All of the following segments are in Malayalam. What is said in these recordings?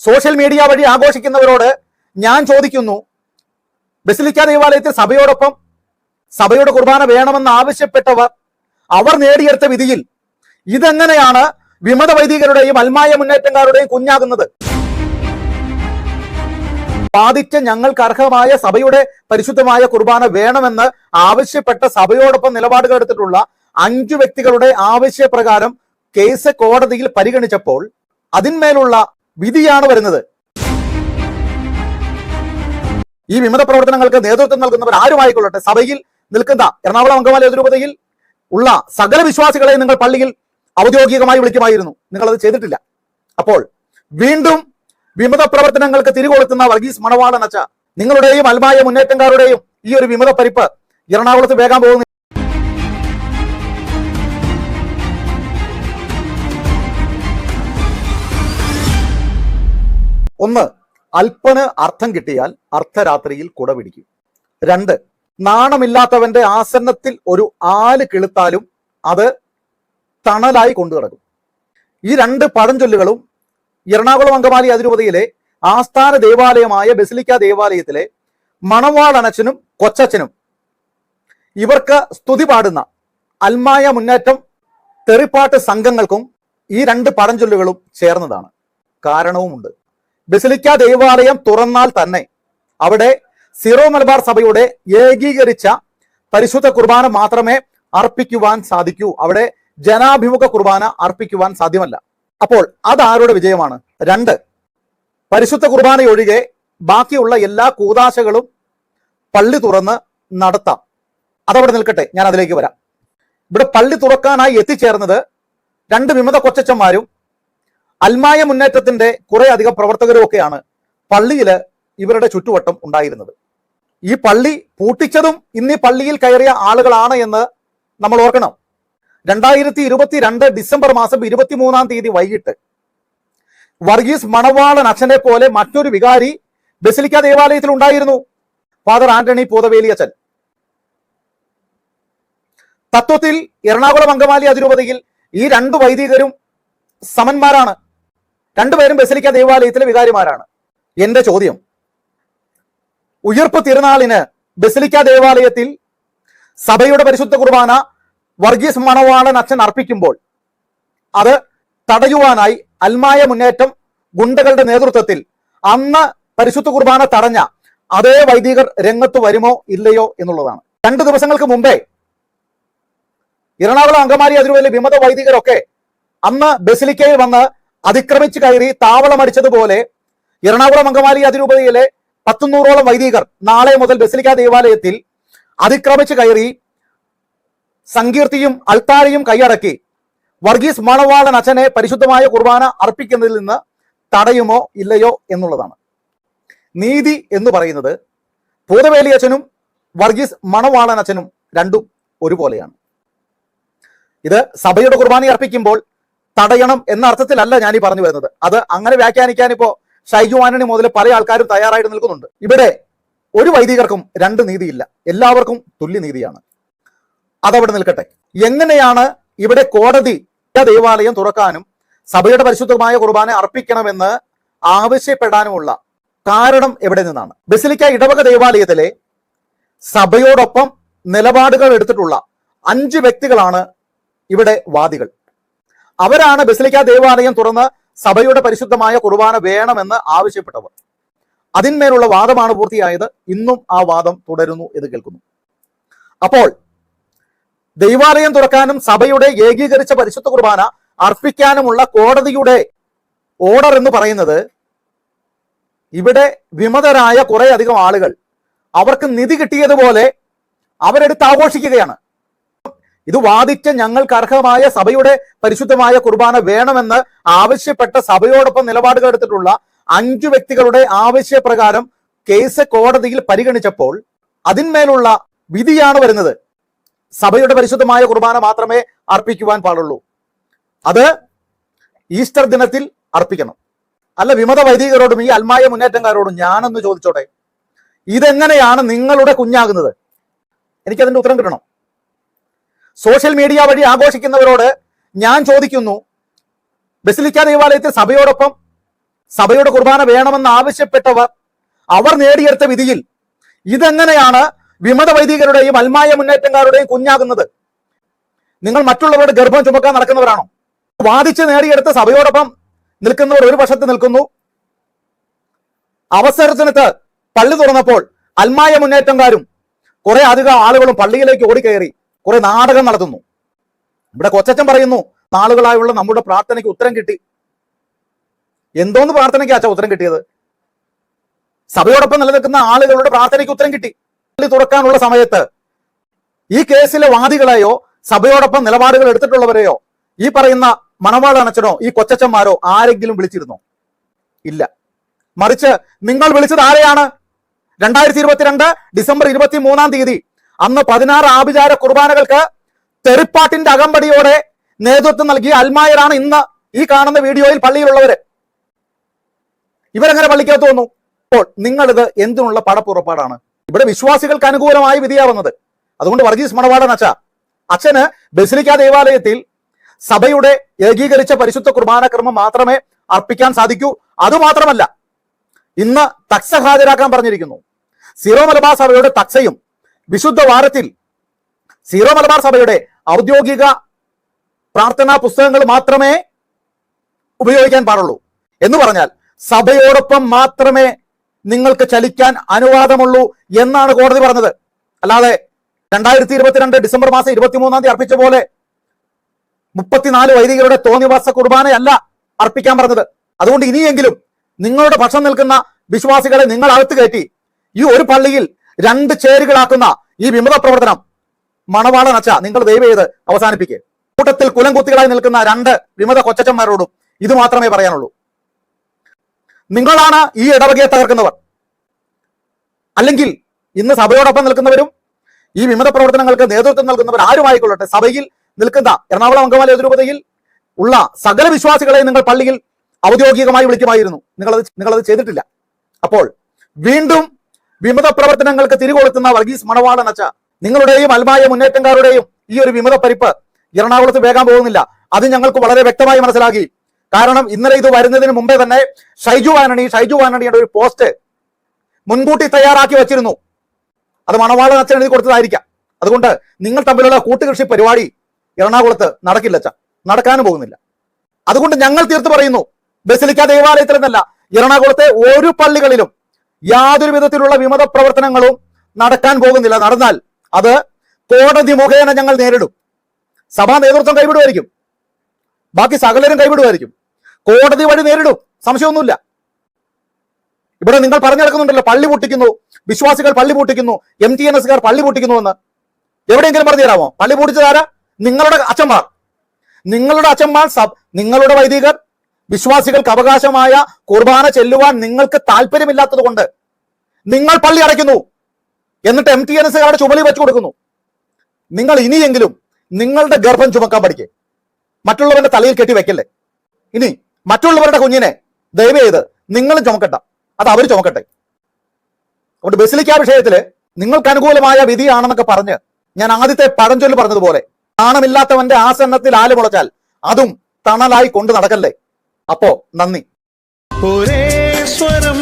സോഷ്യൽ മീഡിയ വഴി ആഘോഷിക്കുന്നവരോട് ഞാൻ ചോദിക്കുന്നു ബസിലിക്ക ദേവാലയത്തിൽ സഭയോടൊപ്പം സഭയുടെ കുർബാന വേണമെന്ന് ആവശ്യപ്പെട്ടവർ അവർ നേടിയെടുത്ത വിധിയിൽ ഇതെങ്ങനെയാണ് വിമത വൈദികരുടെയും അൽമായ മുന്നേറ്റക്കാരുടെയും കുഞ്ഞാകുന്നത്? ബാധിച്ച ഞങ്ങൾക്ക് അർഹമായ സഭയുടെ പരിശുദ്ധമായ കുർബാന വേണമെന്ന് ആവശ്യപ്പെട്ട സഭയോടൊപ്പം നിലപാടുകൾ എടുത്തിട്ടുള്ള അഞ്ചു വ്യക്തികളുടെ ആവശ്യപ്രകാരം കേസ് കോടതിയിൽ പരിഗണിച്ചപ്പോൾ അതിന്മേലുള്ള വിധിയാണ് വരുന്നത്. ഈ വിമത പ്രവർത്തനങ്ങൾക്ക് നേതൃത്വം നൽകുന്നവർ ആരുമായിക്കൊള്ളട്ടെ? സഭയിൽ നിൽക്കുന്ന എറണാകുളം അങ്കമാലി അതിരൂപതയിൽ ഉള്ള സകല വിശ്വാസികളെ നിങ്ങൾ പള്ളിയിൽ ഔദ്യോഗികമായി വിളിക്കുമായിരുന്നു. നിങ്ങൾ അത് ചെയ്തിട്ടില്ല. അപ്പോൾ വീണ്ടും വിമത പ്രവർത്തനങ്ങൾക്ക് തിരികൊളുത്തുന്ന വർഗീസ് മണവാളൻ നിങ്ങളുടെയും അൽമായ മുന്നേറ്റക്കാരുടെയും ഈ ഒരു വിമത പരിപ്പ് എറണാകുളത്ത് വേഗം പോകുന്നു ഒന്ന് അല്പന് അർത്ഥം കിട്ടിയാൽ അർദ്ധരാത്രിയിൽ കുട പിടിക്കും. രണ്ട് നാണമില്ലാത്തവന്റെ ആസന്നത്തിൽ ഒരു ആൽ കിളുത്താലും അത് തണലായി കൊണ്ടു കിടക്കും ഈ രണ്ട് പഴഞ്ചൊല്ലുകളും എറണാകുളം അങ്കമാലി അതിരൂപതയിലെ ആസ്ഥാന ദേവാലയമായ ബസിലിക്ക ദേവാലയത്തിലെ മണവാളനച്ചനും കൊച്ചച്ചനും ഇവർക്ക് സ്തുതി പാടുന്ന അൽമായ മുന്നേറ്റം തെറിപ്പാട്ട് സംഘങ്ങൾക്കും ഈ രണ്ട് പഴഞ്ചൊല്ലുകളും ചേർന്നതാണ്. കാരണവുമുണ്ട്. ബസിലിക്ക ദേവാലയം തുറന്നാൽ തന്നെ അവിടെ സിറോ മലബാർ സഭയുടെ ഏകീകരിച്ച പരിശുദ്ധ കുർബാന മാത്രമേ അർപ്പിക്കുവാൻ സാധിക്കൂ. അവിടെ ജനാഭിമുഖ കുർബാന അർപ്പിക്കുവാൻ സാധ്യമല്ല. അപ്പോൾ അതാരുടെ വിജയമാണ്? രണ്ട് പരിശുദ്ധ കുർബാനയൊഴികെ ബാക്കിയുള്ള എല്ലാ കൂതാശകളും പള്ളി തുറന്ന് നടത്താം. അതവിടെ നിൽക്കട്ടെ ഞാൻ അതിലേക്ക് വരാം. ഇവിടെ പള്ളി തുറക്കാനായി എത്തിച്ചേർന്നത് രണ്ട് വിമത കൊച്ചച്ചന്മാരും അൽമായ മുന്നേറ്റത്തിന്റെ കുറെ അധികം പ്രവർത്തകരും ഒക്കെയാണ് പള്ളിയിൽ ഇവരുടെ ചുറ്റുവട്ടം ഉണ്ടായിരുന്നത്. ഈ പള്ളി പൂട്ടിച്ചതും ഇന്ന് പള്ളിയിൽ കയറിയ ആളുകളാണ് എന്ന് നമ്മൾ ഓർക്കണം. രണ്ടായിരത്തി ഇരുപത്തി രണ്ട് ഡിസംബർ മാസം ഇരുപത്തിമൂന്നാം തീയതി വൈകിട്ട് വർഗീസ് മണവാളൻ അച്ഛനെ പോലെ മറ്റൊരു വികാരി ബസിലിക്ക ദേവാലയത്തിൽ ഉണ്ടായിരുന്നു. ഫാദർ ആന്റണി പൂതവേലി അച്ഛൻ തത്വത്തിൽ എറണാകുളം അങ്കമാലി അതിരൂപതയിൽ ഈ രണ്ട് വൈദികരും സമന്മാരാണ്. രണ്ടുപേരും ബസിലിക്ക ദേവാലയത്തിലെ വികാരിമാരാണ്. എന്റെ ചോദ്യം. ഉയർപ്പ് തിരുനാളിന് ബസിലിക്ക ദേവാലയത്തിൽ സഭയുടെ പരിശുദ്ധ കുർബാന വർഗീസ് മണവാളൻ അച്ഛൻ അർപ്പിക്കുമ്പോൾ അത് തടയുവാനായി അൽമായ മുന്നേറ്റം ഗുണ്ടകളുടെ നേതൃത്വത്തിൽ അന്ന് പരിശുദ്ധ കുർബാന തടഞ്ഞ അതേ വൈദികർ രംഗത്ത് വരുമോ ഇല്ലയോ എന്നുള്ളതാണ്. രണ്ട് ദിവസങ്ങൾക്ക് മുമ്പേ എറണാകുളം അങ്കമാലി അതിരുവയിലെ വിമത വൈദികരൊക്കെ അന്ന് ബസിലിക്കയിൽ വന്ന് അതിക്രമിച്ച് കയറി താവളം അടിച്ചതുപോലെ എറണാകുളം അങ്കമാലി അതിരൂപതയിലെ പത്തുനൂറോളം വൈദികർ നാളെ മുതൽ ബസിലിക്ക ദേവാലയത്തിൽ അതിക്രമിച്ച് കയറി സങ്കീർത്തിയും അൾത്താരയും കൈയടക്കി വർഗീസ് മണവാളൻ അച്ഛനെ പരിശുദ്ധമായ കുർബാന അർപ്പിക്കുന്നതിൽ നിന്ന് തടയുമോ ഇല്ലയോ എന്നുള്ളതാണ്. നീതി എന്ന് പറയുന്നത് പൂതവേലി അച്ഛനും വർഗീസ് മണവാളൻ അച്ഛനും രണ്ടും ഒരുപോലെയാണ്. ഇത് സഭയുടെ കുർബാന അർപ്പിക്കുമ്പോൾ തടയണം എന്ന അർത്ഥത്തിലല്ല ഞാൻ ഈ പറഞ്ഞു വരുന്നത്. അത് അങ്ങനെ വ്യാഖ്യാനിക്കാൻ ഇപ്പോ ഷൈജു ആന്റണി മുതൽ പല ആൾക്കാരും തയ്യാറായിട്ട് നിൽക്കുന്നുണ്ട്. ഇവിടെ ഒരു വൈദികർക്കും രണ്ട് നീതിയില്ല. എല്ലാവർക്കും തുല്യനീതിയാണ് അതവിടെ നിൽക്കട്ടെ. എങ്ങനെയാണ് ഇവിടെ കോടതി ദേവാലയം തുറക്കാനും സഭയുടെ പരിശുദ്ധമായ കുർബാന അർപ്പിക്കണമെന്ന് ആവശ്യപ്പെടാനുമുള്ള കാരണം എവിടെ നിന്നാണ്? ബസിലിക്ക ഇടവക ദേവാലയത്തിലെ സഭയോടൊപ്പം നിലപാടുകൾ എടുത്തിട്ടുള്ള അഞ്ച് വ്യക്തികളാണ് ഇവിടെ വാദികൾ. അവരാണ് ബസിലിക്ക ദേവാലയം തുറന്ന് സഭയുടെ പരിശുദ്ധമായ കുർബാന വേണമെന്ന് ആവശ്യപ്പെട്ടവർ. അതിന്മേലുള്ള വാദമാണ് പൂർത്തിയായത്. ഇന്നും ആ വാദം തുടരുന്നു എന്ന് കേൾക്കുന്നു. അപ്പോൾ ദൈവാലയം തുറക്കാനും സഭയുടെ ഏകീകരിച്ച പരിശുദ്ധ കുർബാന അർപ്പിക്കാനുമുള്ള കോടതിയുടെ ഓർഡർ എന്ന് പറയുന്നത് ഇവിടെ വിമതരായ കുറേ അധികം ആളുകൾ അവർക്ക് നിധി കിട്ടിയതുപോലെ അവരെടുത്ത് ആഘോഷിക്കുകയാണ്. ഇത് വാദിച്ച ഞങ്ങൾക്ക് അർഹമായ സഭയുടെ പരിശുദ്ധമായ കുർബാന വേണമെന്ന് ആവശ്യപ്പെട്ട സഭയോടൊപ്പം നിലപാടുകൾ എടുത്തിട്ടുള്ള അഞ്ചു വ്യക്തികളുടെ ആവശ്യപ്രകാരം കേസ് കോടതിയിൽ പരിഗണിച്ചപ്പോൾ അതിന്മേലുള്ള വിധിയാണ് വരുന്നത്. സഭയുടെ പരിശുദ്ധമായ കുർബാന മാത്രമേ അർപ്പിക്കുവാൻ പാടുള്ളൂ. അത് ഈസ്റ്റർ ദിനത്തിൽ അർപ്പിക്കണം. അല്ല വിമത വൈദികരോടും ഈ അൽമായ മുന്നേറ്റക്കാരോടും ഞാനൊന്ന് ചോദിച്ചോട്ടെ? ഇതെങ്ങനെയാണ് നിങ്ങളുടെ കുഞ്ഞാകുന്നത്? എനിക്കതിന്റെ ഉത്തരം കിട്ടണം. സോഷ്യൽ മീഡിയ വഴി ആഘോഷിക്കുന്നവരോട് ഞാൻ ചോദിക്കുന്നു ബസിലിക്ക ദേവാലയത്തിൽ സഭയോടൊപ്പം സഭയുടെ കുർബാന വേണമെന്ന് ആവശ്യപ്പെട്ടവർ അവർ നേടിയെടുത്ത വിധിയിൽ ഇതെങ്ങനെയാണ് വിമത വൈദികരുടെയും അൽമായ മുന്നേറ്റക്കാരുടെയും കുഞ്ഞാകുന്നത്? നിങ്ങൾ മറ്റുള്ളവരുടെ ഗർഭം ചുമക്കാൻ നടക്കുന്നവരാണോ? വാദിച്ച് നേടിയെടുത്ത സഭയോടൊപ്പം നിൽക്കുന്നവർ ഒരു വശത്ത് നിൽക്കുന്നു. അവസരത്തിനത്ത് പള്ളി തുറന്നപ്പോൾ അൽമായ മുന്നേറ്റക്കാരും കുറെ അധികം ആളുകളും പള്ളിയിലേക്ക് ഓടിക്കയറി. കുറെ നാടകം നടത്തുന്നു. ഇവിടെ കൊച്ചച്ചൻ പറയുന്നു നാളുകളായുള്ള നമ്മുടെ പ്രാർത്ഥനയ്ക്ക് ഉത്തരം കിട്ടി. എന്തോന്ന് പ്രാർത്ഥനയ്ക്ക് അച്ഛ ഉത്തരം കിട്ടിയത്? സഭയോടൊപ്പം നിലനിൽക്കുന്ന ആളുകളുടെ പ്രാർത്ഥനയ്ക്ക് ഉത്തരം കിട്ടി. തുറക്കാനുള്ള സമയത്ത് ഈ കേസിലെ വാദികളെയോ സഭയോടൊപ്പം നിലപാടുകൾ എടുത്തിട്ടുള്ളവരെയോ ഈ പറയുന്ന മണവാളനച്ചനോ ഈ കൊച്ചച്ചന്മാരോ ആരെങ്കിലും വിളിച്ചിരുന്നോ? ഇല്ല. മറിച്ച് നിങ്ങൾ വിളിച്ചത് ആരെയാണ്? രണ്ടായിരത്തി ഇരുപത്തിരണ്ട് ഡിസംബർ ഇരുപത്തി മൂന്നാം തീയതി അന്ന് പതിനാറ് ആഭിചാര കുർബാനകൾക്ക് തെറിപ്പാട്ടിന്റെ അകമ്പടിയോടെ നേതൃത്വം നൽകിയ അൽമായരാണ് ഇന്ന് ഈ കാണുന്ന വീഡിയോയിൽ പള്ളിയിലുള്ളവര്. ഇവരെങ്ങനെ പള്ളിക്കകത്ത് വന്നു. അപ്പോൾ നിങ്ങളിത് എന്തിനുള്ള പടപ്പുറപ്പാടാണ്? ഇവിടെ വിശ്വാസികൾക്ക് അനുകൂലമായി വിധിയാവുന്നത്. അതുകൊണ്ട് വർഗീസ് മണവാടൻ അച്ഛ അച്ഛന് ബസിലിക്ക ദേവാലയത്തിൽ സഭയുടെ ഏകീകരിച്ച പരിശുദ്ധ കുർബാന ക്രമം മാത്രമേ അർപ്പിക്കാൻ സാധിക്കൂ. അതുമാത്രമല്ല ഇന്ന് തക്സ ഹാജരാക്കാൻ പറഞ്ഞിരിക്കുന്നു. സിറോ മലബാർ സഭയുടെ തക്സയും വിശുദ്ധ വാരത്തിൽ സീറോ മലബാർ സഭയുടെ ഔദ്യോഗിക പ്രാർത്ഥനാ പുസ്തകങ്ങൾ മാത്രമേ ഉപയോഗിക്കാൻ പാടുള്ളൂ. എന്ന് പറഞ്ഞാൽ സഭയോടൊപ്പം മാത്രമേ നിങ്ങൾക്ക് ചലിക്കാൻ അനുവാദമുള്ളൂ എന്നാണ് കോടതി പറഞ്ഞത്. അല്ലാതെ രണ്ടായിരത്തി ഇരുപത്തിരണ്ട് ഡിസംബർ മാസം ഇരുപത്തിമൂന്നാം തീയതി അർപ്പിച്ച പോലെ മുപ്പത്തിനാല് വൈദികരുടെ തോന്നിവാസ കുർബാനയല്ല അർപ്പിക്കാൻ പറഞ്ഞത്. അതുകൊണ്ട് ഇനിയെങ്കിലും നിങ്ങളുടെ പക്ഷം നിൽക്കുന്ന വിശ്വാസികളെ നിങ്ങൾ അകത്ത് കയറ്റി ഈ ഒരു പള്ളിയിൽ രണ്ട് ചേരുകളാക്കുന്ന ഈ വിമത പ്രവർത്തനം മണവാളൻ അച്ഛ നിങ്ങൾ ദയവ് ചെയ്ത് അവസാനിപ്പിക്കുക കൂട്ടത്തിൽ കുലം കുത്തികളായി നിൽക്കുന്ന രണ്ട് വിമത കൊച്ചച്ചന്മാരോടും ഇത് മാത്രമേ പറയാനുള്ളൂ. നിങ്ങളാണ് ഈ ഇടവകയെ തകർക്കുന്നവർ. അല്ലെങ്കിൽ ഇന്ന് സഭയോടൊപ്പം നിൽക്കുന്നവരും ഈ വിമത പ്രവർത്തനങ്ങൾക്ക് നേതൃത്വം നൽകുന്നവർ ആരുമായിക്കൊള്ളട്ടെ? സഭയിൽ നിൽക്കുന്ന എറണാകുളം അങ്കമാലി അതിരൂപതയിൽ ഉള്ള സകല വിശ്വാസികളെ നിങ്ങൾ പള്ളിയിൽ ഔദ്യോഗികമായി വിളിക്കുമായിരുന്നു. നിങ്ങളത് നിങ്ങളത് ചെയ്തിട്ടില്ല. അപ്പോൾ വീണ്ടും വിമത പ്രവർത്തനങ്ങൾക്ക് തിരികൊളുത്തുന്ന വർഗീസ് മണവാളൻ അച്ഛ. നിങ്ങളുടെയും അൽമായ മുന്നേറ്റക്കാരുടെയും ഈ ഒരു വിമത പരിപ്പ് എറണാകുളത്ത് വേഗം പോകുന്നില്ല. അത് ഞങ്ങൾക്ക് വളരെ വ്യക്തമായി മനസ്സിലാക്കി. കാരണം ഇന്നലെ ഇത് വരുന്നതിന് മുമ്പേ തന്നെ ഷൈജു ആനണി ഷൈജു ആനണിയുടെ ഒരു പോസ്റ്റ് മുൻകൂട്ടി തയ്യാറാക്കി വെച്ചിരുന്നു. അത് മണവാളൻ അച്ഛൻ എഴുതി കൊടുത്തതായിരിക്കാം. അതുകൊണ്ട് നിങ്ങൾ തമ്മിലുള്ള കൂട്ടുകൃഷി പരിപാടി എറണാകുളത്ത് നടക്കില്ല അച്ഛ. നടക്കാനും പോകുന്നില്ല. അതുകൊണ്ട് ഞങ്ങൾ തീർത്ത് പറയുന്നു ബസിലിക്ക ദേവാലയത്തിൽ നിന്നല്ല എറണാകുളത്തെ ഒരു പള്ളികളിലും യാതൊരു വിധത്തിലുള്ള വിമത പ്രവർത്തനങ്ങളും നടക്കാൻ പോകുന്നില്ല. നടന്നാൽ അത് കോടതി മുഖേന ഞങ്ങൾ നേരിടും. സഭാ നേതൃത്വം കൈവിടുമായിരിക്കും. ബാക്കി സകലരും കൈവിടുമായിരിക്കും. കോടതി വഴി നേരിടും. സംശയമൊന്നുമില്ല. ഇവിടെ നിങ്ങൾ പറഞ്ഞു നടക്കുന്നുണ്ടല്ലോ പള്ളി പൊട്ടിക്കുന്നു. വിശ്വാസികൾ പള്ളി പൊട്ടിക്കുന്നു. എം ടി എൻ എസ്കാർ പള്ളി പൊട്ടിക്കുന്നു എന്ന്. എവിടെയെങ്കിലും പറഞ്ഞു തരാമോ? പള്ളി പൊട്ടിച്ചതാരാ നിങ്ങളുടെ അച്ഛന്മാർ. നിങ്ങളുടെ അച്ഛന്മാർ നിങ്ങളുടെ വൈദികർ വിശ്വാസികൾക്ക് അവകാശമായ കുർബാന ചെല്ലുവാൻ നിങ്ങൾക്ക് താല്പര്യമില്ലാത്തത് കൊണ്ട് നിങ്ങൾ പള്ളി അടയ്ക്കുന്നു. എന്നിട്ട് എം ടി എൻ എസ്കാരുടെ ചുമലി വെച്ചു കൊടുക്കുന്നു. നിങ്ങൾ ഇനിയെങ്കിലും നിങ്ങളുടെ ഗർഭം ചുമക്കാൻ പഠിക്കേ. മറ്റുള്ളവരുടെ തലയിൽ കെട്ടി വെക്കല്ലേ? ഇനി മറ്റുള്ളവരുടെ കുഞ്ഞിനെ ദയവ് ചെയ്ത് നിങ്ങളും ചുമക്കട്ട അത് അവർ ചുമക്കട്ടെ. അതുകൊണ്ട് ബസിലിക്ക വിഷയത്തിൽ നിങ്ങൾക്ക് അനുകൂലമായ വിധിയാണെന്നൊക്കെ പറഞ്ഞ് ഞാൻ ആദ്യത്തെ പഴഞ്ചൊല്ല് പറഞ്ഞതുപോലെ നാണമില്ലാത്തവന്റെ ആസന്നത്തിൽ ആൽ മുളച്ചാൽ അതും തണലായി കൊണ്ടു നടക്കല്ലേ? അപ്പോ നന്ദി. ഒരേ സ്വരം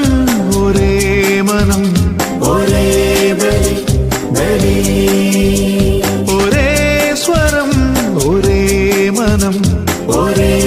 ഒരേ മനം. ഒരേ ബലി ബലി. ഒരേ സ്വരം ഒരേ മനം. ഒരേ